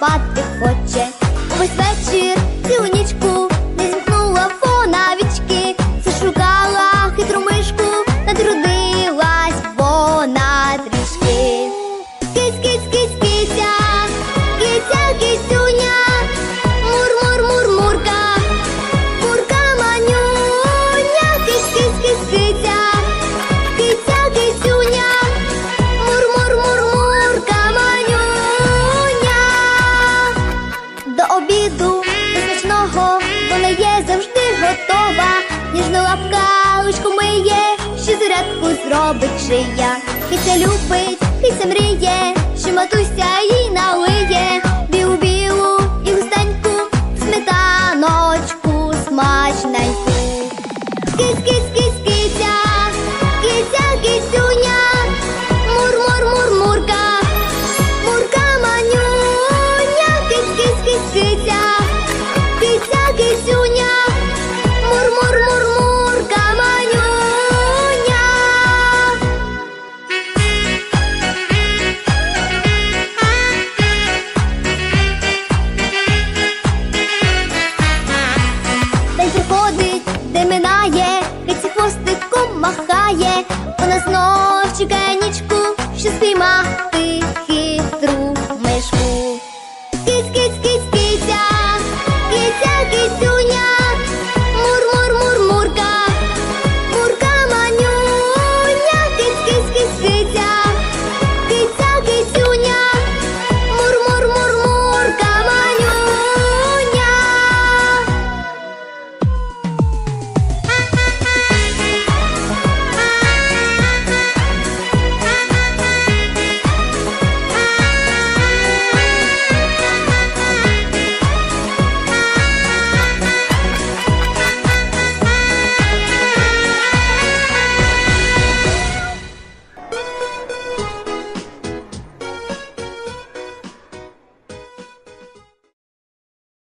спати хоче. папу зробить шия. Кися любить, кися мріє, що матуся їй налиє. Білу білу і густеньку сметаночку смачненьку. Кись-кись Вона знов чекає нічку, що спіймати хитру мишку. Кись, кись, кись.